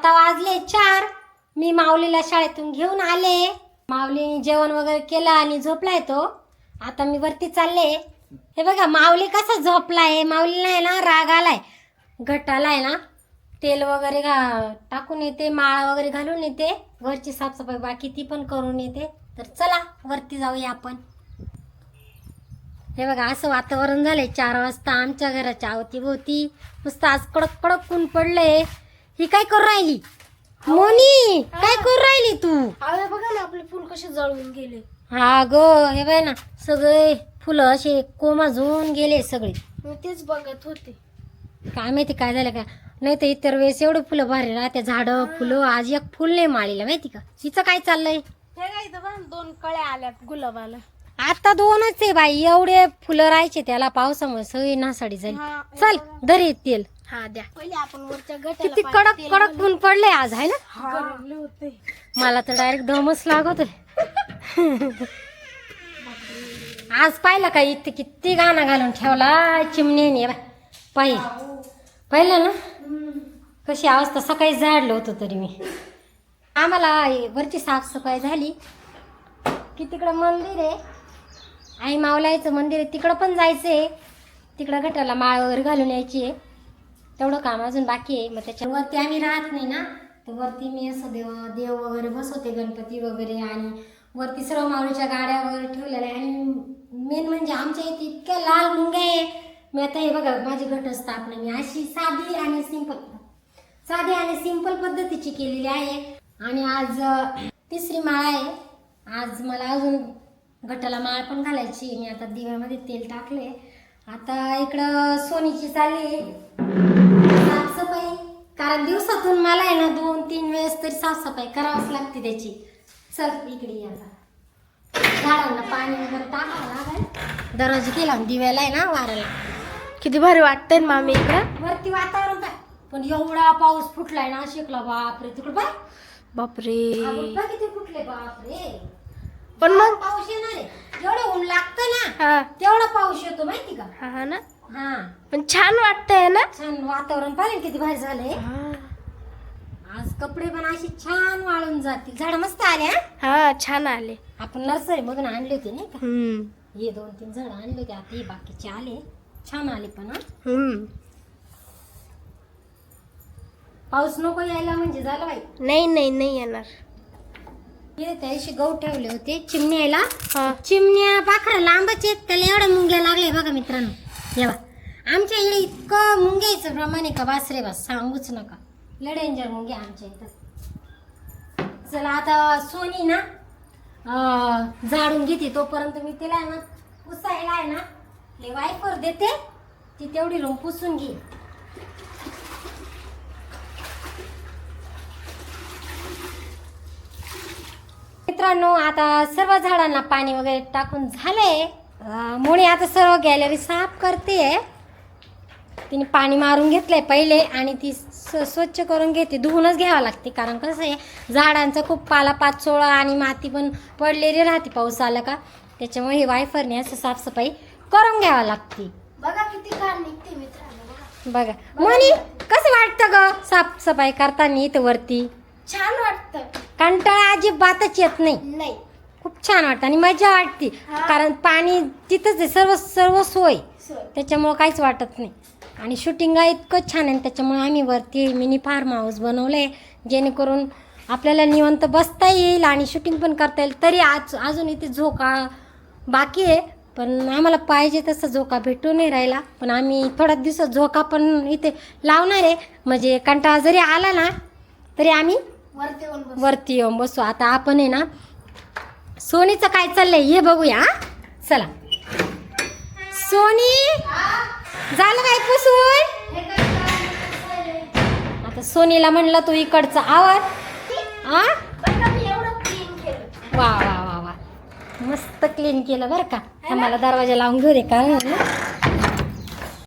आता वाजले चार. मी माऊलीला शाळेतून घेऊन आले. माऊलीने जेवण वगैरे केलं आणि झोपलाय तो. आता मी वरती चालले. हे बघा माऊली कसा झोपलाय? माऊलीला आहे ना राग आलाय. घटाला आहे ना. तेल वगैरे घा टाकून येते. माळा वगैरे घालून येते. वरची साफसफाई बाकी ती पण करून येते. तर चला वरती जाऊया आपण. हे बघा असं वातावरण झालंय. चार वाजता आमच्या घराच्या अवतीभोवती मस्त आज कडक कडक ऊन पडलंय. ही काय करू राहिली? मोनी काय करू राहिली तू? अरे बघा ना आपले फुल कसे जळून गेले. हा ग हे बाय ना सगळे फुलं असे कोमाजून गेले सगळे. मी तेच बघत होते. काय माहिती काय झालं का नाही तर इतर वेळेस एवढं फुलं भारी राहते झाडं फुलं आज एक फुल नाही माळीला माहिती का? हिचं काय चाललंय? हे काय इथं बघा ना, दोन कळ्या आल्यात गुलाबाला. आता दोनच आहे बाई एवढे फुलं राहायचे त्याला पावसामुळे सगळी नासाडी झाली. हा, चल दरी तेल. हा द्या. पहिले आपण वरच्या गटाला किती कडक कडक ऊन पडले आज आहे ना? गरमले होते. मला तर डायरेक्ट दमच लागतोय. आज पाहिलं का इथे किती गाणं घालून ठेवला? चिमण्याने बाय पाहि पाहिलं ना? कशी अवस्था सकाळी झाडलं होतं तरी मी. आम्हाला हे वरची साफसफाई झाली. की तिकडं मंदिर आहे. आई मावलायचं मंदिर आहे. तिकडं पण जायचं आहे तिकडं गटाला माळ वगैरे घालून यायची आहे तेवढं काम अजून बाकी आहे. मग त्याच्यावरती आम्ही राहत नाही ना. तर वरती मी असं देव देव वगैरे बसवते गणपती वगैरे आणि वरती सर्व माऊलीच्या गाड्या वगैरे ठेवलेल्या आहे. आणि मेन म्हणजे आमच्या इथे इतक्या लाल मुंग्या आहे. मी आता हे बघा माझी घटस्थापना मी अशी साधी आणि सिंपल साधी आणि सिंपल पद्धतीची केलेली आहे. आणि आज तिसरी माळ आहे. आज मला अजून घटाला माळ पण घालायची मी आता दिव्यामध्ये तेल टाकले आता इकडं सोनीची चालली आहे. साफसफाई कारण दिवसातून मला आहे ना दोन तीन वेळेस तरी साफसफाई करावीच लागते त्याची. चल इकडे ये आता. झाडांना पाणी वगैरे टाकावं लागेल. दरवाजा केला दिव्याला आहे ना वाराला किती भारी वाटतंय ना मामी इकडं. वरती वातावरण काय? पण एवढा पाऊस फुटलाय ना शिकला बापरे तिकडे बाय बापरे. बघ किती फुटले बापरे. पण मग पाऊस येणार आहे एवढं ऊन लागतं ना तेवढा पाऊस येतो माहिती का? हा ना. हा. पण छान वाटतंय ना? छान वातावरण. पाहिलं किती भारी झालंय? आज कपडे पण अशी छान वाळून जातील. झाड मस्त आले हा? हा छान आले. आपण नर्सरी मधून आणले होते नाही का? हम्म. हे दोन तीन झाड आणले होते आता हे बाकीचे आले. छान आले पण हा? हम्म. पाऊस नको यायला म्हणजे झालं बाई? नाही नाही नाही येणार. हे त्या दिवशी गहू ठेवले होते चिमण्याला हा. चिमण्या पाखरं लांबच आहेत त्याला एवढ्या मुंग्या लागले बघा मित्रांनो. तेव्हा आमच्या इकडे इतकं मुंग्याचं प्रमाण आहे का बास रे बास सांगूच नका. लडेंजर मुंगे मुंग्या आमच्या इथं. चला आता सोनी ना जाळून घेते तोपर्यंत मी तिला आहे ना पुसायला आहे ना ले वायफर देते. ती तेवढी रूम पुसून घे. मित्रांनो आता सर्व झाडांना पाणी वगैरे टाकून झालंय. मोणी आता सर्व गॅलरी साफ करते तिने पाणी मारून घेतलंय पहिले आणि ती स्व- स्वच्छ करून घेते. धुवूनच घ्यावं लागते. कारण कसं आहे झाडांचा खूप पाला पाचोळा आणि माती पण पडलेली राहते पाऊस आला का? त्याच्यामुळे हे वायफरने असं साफसफाई करून घ्यावं लागते. बघा किती घाण निघते मित्रांनो बघा. मोनी कसं वाटतं ग साफसफाई करताना इथं वरती? छान वाटतं. कंटाळा अजिबातच येत नाही. छान वाटतं आणि मजा वाटते. कारण पाणी तिथंच आहे सर्व सर्व सोय. त्याच्यामुळं काहीच वाटत नाही. आणि शूटिंग इतकं छान आहे त्याच्यामुळे आम्ही वरती मिनी फार्म हाऊस बनवलं आहे जेणेकरून आपल्याला निवंत बसता येईल आणि शूटिंग पण करता येईल. तरी आज अजून इथे झोका बाकी आहे. पण आम्हाला पाहिजे तसं झोका भेटू नाही राहिला. पण आम्ही थोड्या दिवसात झोका पण इथे लावणार आहे. म्हणजे कंटाळा जरी आला ना तरी आम्ही वरती येऊन बस. वरती येऊन बसू. आता आपण आहे ना सोनीचं काय चाललंय? हे बघूया हा? चला. सोनी? झालं काय पुसून आता सोनीला म्हणलं तू इकडचं आवाज आ वा वा वा वा. मस्त क्लीन केलं बरं का. मला दरवाजा लावून घेऊ दे का